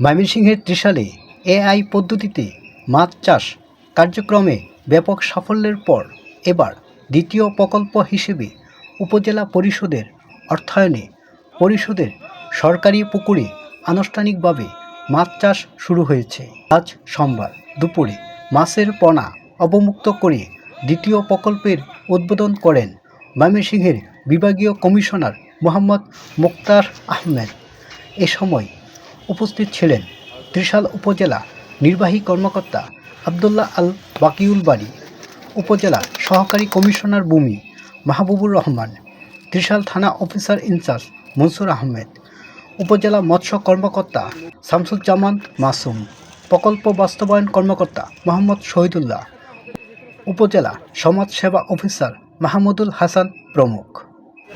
ময়মনসিংহের ত্রিশালে এআই পদ্ধতিতে মাছ চাষ কার্যক্রমে ব্যাপক সাফল্যের পর এবার দ্বিতীয় প্রকল্প হিসেবে উপজেলা পরিষদের অর্থায়নে পরিষদের সরকারি পুকুরে আনুষ্ঠানিকভাবে মাছ চাষ শুরু হয়েছে। আজ সোমবার দুপুরে মাছের পোনা অবমুক্ত করে দ্বিতীয় প্রকল্পের উদ্বোধন করেন ময়মনসিংহের বিভাগীয় কমিশনার মোহাম্মদ মুক্তার আহমেদ। এ সময় উপস্থিত ছিলেন ত্রিশাল উপজেলা নির্বাহী কর্মকর্তা আবদুল্লাহ আল বাকিউল বাড়ি উপজেলা সহকারী কমিশনার ভূমি মাহবুবুর রহমান, ত্রিশাল থানা অফিসার ইনচার্জ মনসুর আহমেদ, উপজেলা মৎস্য কর্মকর্তা শামসুজ্জামান মাসুম, প্রকল্প বাস্তবায়ন কর্মকর্তা মোহাম্মদ শহীদুল্লাহ, উপজেলা সমাজসেবা অফিসার মাহমুদুল হাসান প্রমুখ।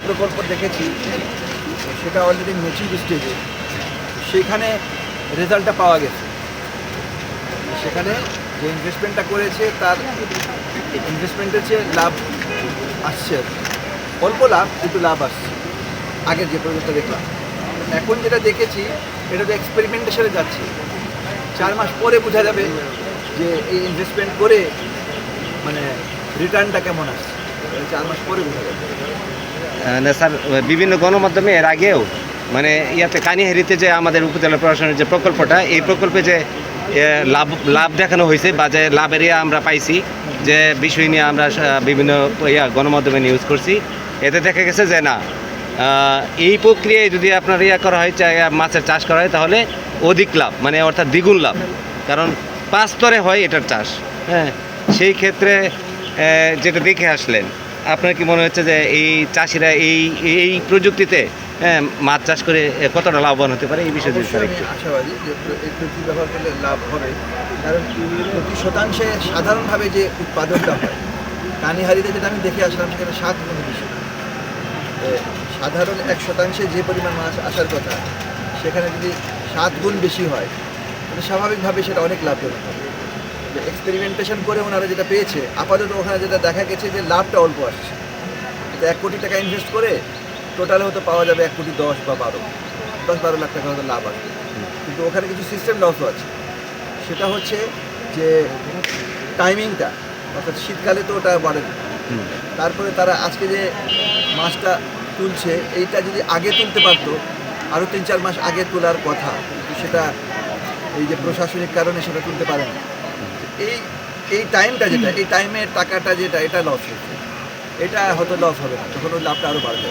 প্রকল্প দেখেছি, সেটা অলরেডি মেচিউর স্টেজে। সেখানে রেজাল্টটা পাওয়া গেছে। সেখানে যে ইনভেস্টমেন্টটা করেছে, তার ইনভেস্টমেন্টের চেয়ে লাভ আসছে। অল্প লাভ, কিন্তু লাভ আসছে। আগের যে পর্যন্ত দেখলাম। এখন যেটা দেখেছি, এটা তো এক্সপেরিমেন্টেশনে যাচ্ছে। চার মাস পরে বোঝা যাবে যে এই ইনভেস্টমেন্ট করে মানে রিটার্নটা কেমন আসছে। চার মাস পরে বোঝা যাবে। স্যার, বিভিন্ন গণমাধ্যমে এর আগেও মানে ইয়াতে কানিহারিতে যে আমাদের উপজেলা প্রশাসনের যে প্রকল্পটা, এই প্রকল্পে যে লাভ লাভ দেখানো হয়েছে বা যে লাভের ইয়া আমরা পাইছি, যে বিষয় নিয়ে আমরা বিভিন্ন ইয়া গণমাধ্যমে নিউজ করছি, এতে দেখা গেছে যে না এই প্রক্রিয়ায় যদি আপনার ইয়া করা হয় মাছের চাষ করা হয়, তাহলে অধিক লাভ মানে অর্থাৎ দ্বিগুণ লাভ। কারণ পাঁচ স্তরে হয় এটার চাষ হ্যাঁ? সেই ক্ষেত্রে যেটা দেখে আসলেন, আপনার কি মনে হচ্ছে যে এই চাষিরা এই এই প্রযুক্তিতে মাছ চাষ করে কতটা লাভবান হতে পারে? এই বিষয়ে আশাবাদী যে প্রযুক্তি ব্যবহার করলে লাভ হবে? কারণ প্রতি শতাংশে সাধারণভাবে যে উৎপাদনটা হয় কানিহারিতে যেটা আমি দেখে আসলাম সেখানে সাত গুণ বেশি। সাধারণ এক শতাংশে যে পরিমাণ মাছ আসার কথা সেখানে যদি সাত গুণ বেশি হয় তাহলে স্বাভাবিকভাবে সেটা অনেক লাভজনক হবে। এক্সপেরিমেন্টেশন করে ওনারা যেটা পেয়েছে আপাতত ওখানে যেটা দেখা গেছে যে লাভটা অল্প আসছে। এক কোটি টাকা ইনভেস্ট করে টোটালে হয়তো পাওয়া যাবে এক কোটি দশ বা বারো। দশ বারো লাখ টাকা হয়তো লাভ আসবে কিন্তু ওখানে কিছু সিস্টেম লসও আছে। সেটা হচ্ছে যে টাইমিংটা অর্থাৎ শীতকালে তো ওটা বাড়ে। তারপরে তারা আজকে যে মাছটা তুলছে এইটা যদি আগে তুলতে পারতো আরও তিন চার মাস আগে তোলার কথা কিন্তু সেটা এই যে প্রশাসনিক কারণে সেটা তুলতে পারে না। এই এই টাইমটা যেটা এই টাইমের টাকাটা যেটা এটা লস হয়েছে। এটা হয়তো লস হবে না তখন ওই লাভটা আরও বাড়বে।